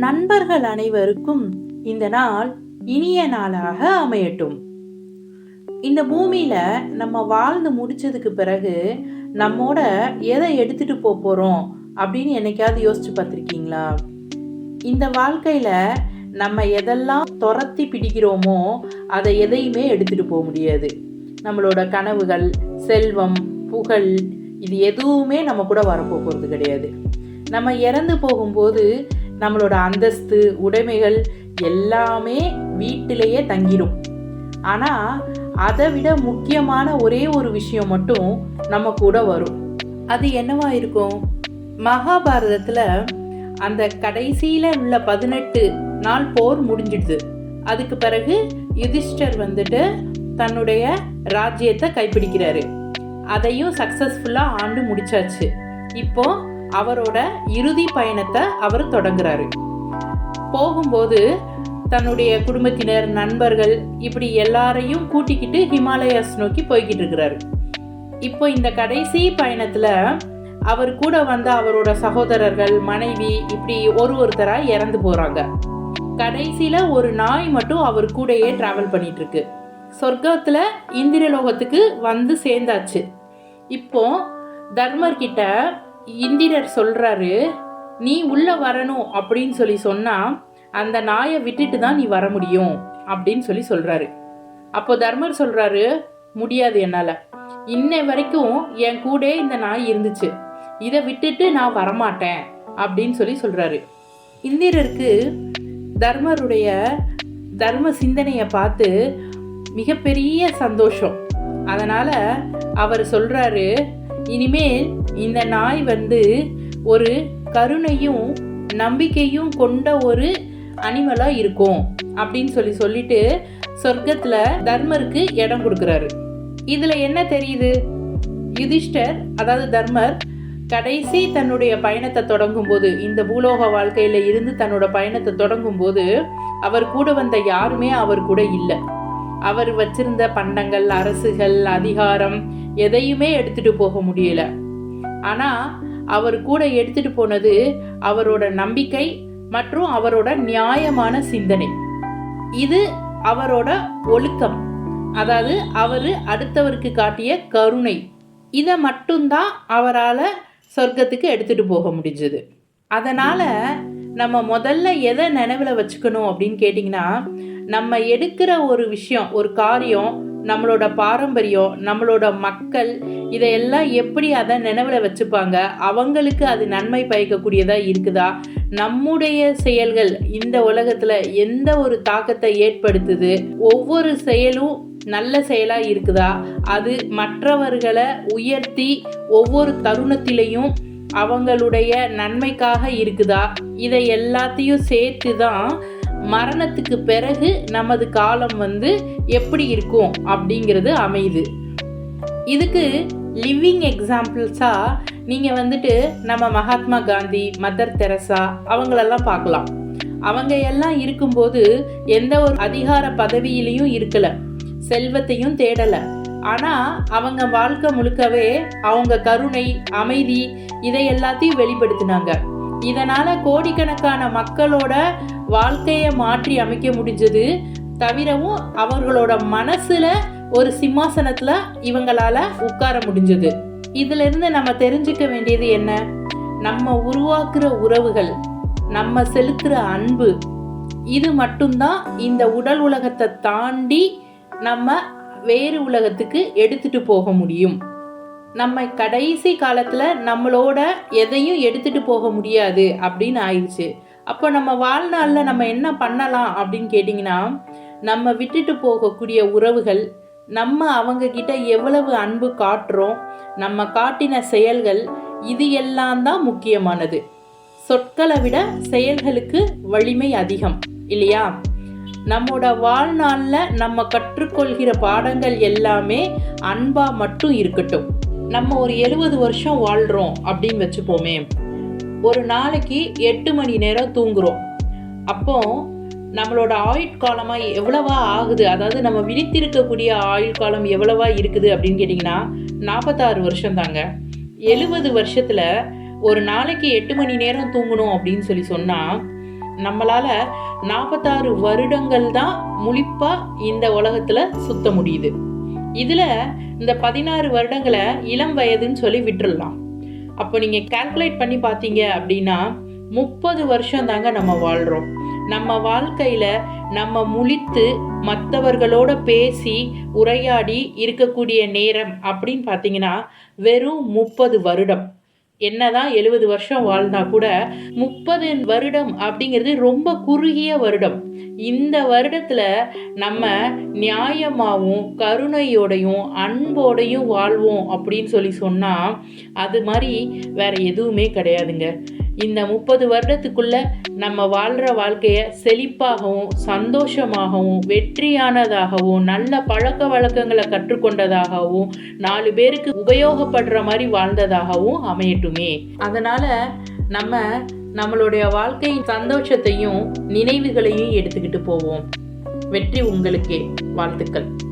நண்பர்கள் அனைவருக்கும் இந்த நாள் இனிய நாளாக அமையட்டும். இந்த பூமியில நம்ம வாழ்ந்து முடிச்சதுக்கு பிறகு நம்மோட எதை எடுத்துட்டு போக போறோம் அப்படின்னு என்னைக்காவது யோசிச்சு பார்த்துருக்கீங்களா? இந்த வாழ்க்கையில நம்ம எதெல்லாம் துரத்தி பிடிக்கிறோமோ அதை எதையுமே எடுத்துட்டு போக முடியாது. நம்மளோட கனவுகள் செல்வம் புகழ் இது எதுவுமே நம்ம கூட வரப்போகிறது கிடையாது. நம்ம இறந்து போகும்போது நம்மளோட அந்தஸ்து உடைமைகள் எல்லாமே வீட்டிலேயே தங்கிடும் ஆனால் அதை விட முக்கியமான ஒரே ஒரு விஷயம் மட்டும் நம்ம கூட வரும். அது என்னவா இருக்கும்? மகாபாரதத்தில் அந்த கடைசியில் உள்ள பதினெட்டு நாள் போர் முடிஞ்சிடுது. அதுக்கு பிறகு யுதிஷ்டர் வந்துட்டு தன்னுடைய ராஜ்யத்தை கைப்பிடிக்கிறாரு. அதையும் சக்ஸஸ்ஃபுல்லாக ஆண்டு முடிச்சாச்சு. இப்போது அவரோட இறுதி பயணத்தை அவர் தொடங்குறாரு. போகும்போது தன்னுடைய குடும்பத்தினர் நண்பர்கள் இப்படி எல்லாரையும் கூட்டிக்கிட்டு ஹிமாலயாஸ் நோக்கி போய்கிட்டு இருக்கிறாரு. இப்போ இந்த கடைசி பயணத்தில் அவர் கூட வந்த அவரோட சகோதரர்கள் மனைவி இப்படி ஒரு ஒருத்தராக இறந்து போகிறாங்க கடைசியில் ஒரு நாய் மட்டும் அவர் கூடயே ட்ராவல் பண்ணிட்டு இருக்கு சொர்க்கத்துல இந்திரலோகத்துக்கு வந்து சேர்ந்தாச்சு. இப்போ தர்மர்கிட்ட இந்திரர் சொல்கிறாரு நீ உள்ளே வரணும் அப்படின்னு சொல்லி சொன்னால் அந்த நாயை விட்டுட்டு தான் நீ வர முடியும் அப்படின்னு சொல்லி சொல்கிறாரு அப்போ தர்மர் சொல்கிறாரு முடியாது என்னால். இன்ன வரைக்கும் என் கூட இந்த நாய் இருந்துச்சு. இதை விட்டுட்டு நான் வரமாட்டேன் அப்படின்னு சொல்லி சொல்கிறாரு இந்திரருக்கு தர்மருடைய தர்ம சிந்தனையை பார்த்து மிகப்பெரிய சந்தோஷம். அதனால் அவர் சொல்கிறாரு இனிமேல் இந்த நாய் வந்து ஒரு கருணையும் நம்பிக்கையும் கொண்ட ஒரு அனிமலாக இருக்கும் அப்படின்னு சொல்லி சொல்லிட்டு சொர்க்கத்தில் தர்மருக்கு இடம் கொடுக்குறாரு. இதில் என்ன தெரியுது? யுதிஷ்டர் அதாவது தர்மர் கடைசி தன்னுடைய பயணத்தை தொடங்கும் போது இந்த பூலோக வாழ்க்கையில இருந்து தன்னோட பயணத்தை தொடங்கும் போது அவர் கூட வந்த யாருமே அவர் கூட இல்லை. அவர் வச்சிருந்த பண்டங்கள் அரசுகள் அதிகாரம் எதையுமே எடுத்துட்டு போக முடியல. ஆனால் அவர் கூட எடுத்துட்டு போனது அவரோட நம்பிக்கை மற்றும் அவரோட நியாயமான சிந்தனை. இது அவரோட ஒழுக்கம். அதாவது அவர் அடுத்தவருக்கு காட்டிய கருணை. இதை மட்டும்தான் அவரால் சொர்க்கத்துக்கு எடுத்துகிட்டு போக முடிஞ்சது. அதனால் நம்ம முதல்ல எதை நினைவில் வச்சுக்கணும் அப்படின்னு கேட்டிங்கன்னா நம்ம எடுக்கிற ஒரு விஷயம் ஒரு காரியம் நம்மளோட பாரம்பரியம் நம்மளோட மக்கள் இதையெல்லாம் எப்படி அதை நினைவில் வச்சுப்பாங்க? அவங்களுக்கு அது நன்மை பயக்கக்கூடியதாக இருக்குதா? நம்முடைய செயல்கள் இந்த உலகத்தில் எந்த ஒரு தாக்கத்தை ஏற்படுத்துது? ஒவ்வொரு செயலும் நல்ல செயலாக இருக்குதா? அது மற்றவர்களை உயர்த்தி ஒவ்வொரு தருணத்திலையும் அவங்களுடைய நன்மைக்காக இருக்குதா? இதை எல்லாத்தையும் சேர்த்து தான் மரணத்துக்கு பிறகு நமது காலம் வந்து எப்படி இருக்கும் அப்படிங்கிறது அமையுது. இதுக்கு லிவிங் எக்ஸாம்பிள்ஸாக நீங்கள் வந்துட்டு நம்ம மகாத்மா காந்தி மதர் தெரசா அவங்களெல்லாம் பார்க்கலாம். அவங்க எல்லாம் இருக்கும்போது எந்த ஒரு அதிகார பதவியிலையும் இருக்கலை. செல்வத்தையும் தேடலை. ஆனால் அவங்க வாழ்க்கை முழுக்கவே அவங்க கருணை அமைதி இதை எல்லாத்தையும் வெளிப்படுத்தினாங்க. இதனால் கோடிக்கணக்கான மக்களோட வாழ்க்கையை மாற்றி அமைக்க முடிஞ்சது. தவிரவும் அவர்களோட மனசில் ஒரு சிம்மாசனத்தில் இவங்களால் உட்கார முடிஞ்சது. இதிலிருந்து நம்ம தெரிஞ்சுக்க வேண்டியது என்ன? நம்ம உருவாக்குற உறவுகள் நம்ம செலுத்துகிற அன்பு இது மட்டும்தான் இந்த உடல் உலகத்தை தாண்டி நம்ம வேறு உலகத்துக்கு எடுத்துட்டு போக முடியும். நம்ம கடைசி காலத்தில் நம்மளோட எதையும் எடுத்துட்டு போக முடியாது அப்படின்னு ஆயிடுச்சு. அப்போ நம்ம வாழ்நாளில் நம்ம என்ன பண்ணலாம் அப்படின்னு கேட்டிங்கன்னா நம்ம விட்டுட்டு போகக்கூடிய உறவுகள் நம்ம அவங்க கிட்ட எவ்வளவு அன்பு காட்டுறோம் நம்ம காட்டின செயல்கள் இது எல்லாம் தான் முக்கியமானது. சொற்களை விட செயல்களுக்கு வலிமை அதிகம் இல்லையா? நம்மோட வாழ்நாளில் நம்ம கற்றுக்கொள்கிற பாடங்கள் எல்லாமே அன்பாக மட்டும் இருக்கட்டும். நம்ம ஒரு எழுபது வருஷம் வாழ்கிறோம் அப்படின்னு வச்சுப்போமே. ஒரு நாளைக்கு எட்டு மணி நேரம் தூங்குறோம். அப்போ நம்மளோட ஆயுட்காலமாக எவ்வளவா ஆகுது? அதாவது நம்ம விழித்திருக்கக்கூடிய ஆயுட்காலம் எவ்வளவா இருக்குது அப்படின்னு கேட்டிங்கன்னா நாற்பத்தாறு வருஷம் தாங்க. எழுபது வருஷத்தில் ஒரு நாளைக்கு எட்டு மணி நேரம் தூங்கணும் அப்படின்னு சொல்லி சொன்னால் நம்மளால் நாற்பத்தாறு வருடங்கள் தான் முழிப்பாக இந்த உலகத்தில் சுத்த முடியுது. இதில் இந்த பதினாறு வருடங்களை இளம் வயதுன்னு சொல்லி விட்டுடலாம் அப்போ நீங்கள் கால்குலேட் பண்ணி பார்த்தீங்க அப்படின்னா முப்பது வருஷம் தாங்க நம்ம வாழ்கிறோம் நம்ம வாழ்க்கையில் நம்ம முழித்து மற்றவர்களோட பேசி உரையாடி இருக்கக்கூடிய நேரம் அப்படின்னு பார்த்தீங்கன்னா வெறும் முப்பது வருடம். என்னதான் எழுபது வருஷம் வாழ்ந்தா கூட முப்பது வருடம் அப்படிங்கிறது ரொம்ப குறுகிய வருடம். இந்த வருடத்தில் நம்ம நியாயமாகவும் கருணையோடையும் அன்போடையும் வாழ்வோம் அப்படின்னு சொல்லி சொன்னால் அது மாதிரி வேற எதுவுமே கிடையாதுங்க. இந்த முப்பது வருடத்துக்குள்ள நம்ம வாழ்கிற வாழ்க்கையை செழிப்பாகவும் சந்தோஷமாகவும் வெற்றியானதாகவும் நல்ல பழக்க வழக்கங்களை கற்றுக்கொண்டதாகவும் நாலு பேருக்கு உபயோகப்படுற மாதிரி வாழ்ந்ததாகவும் அமையட்டுமே. அதனால நம்ம நம்மளுடைய வாழ்க்கையின் சந்தோஷத்தையும் நினைவுகளையும் எடுத்துக்கிட்டு போவோம். வெற்றி உங்களுக்கே. வாழ்த்துக்கள்.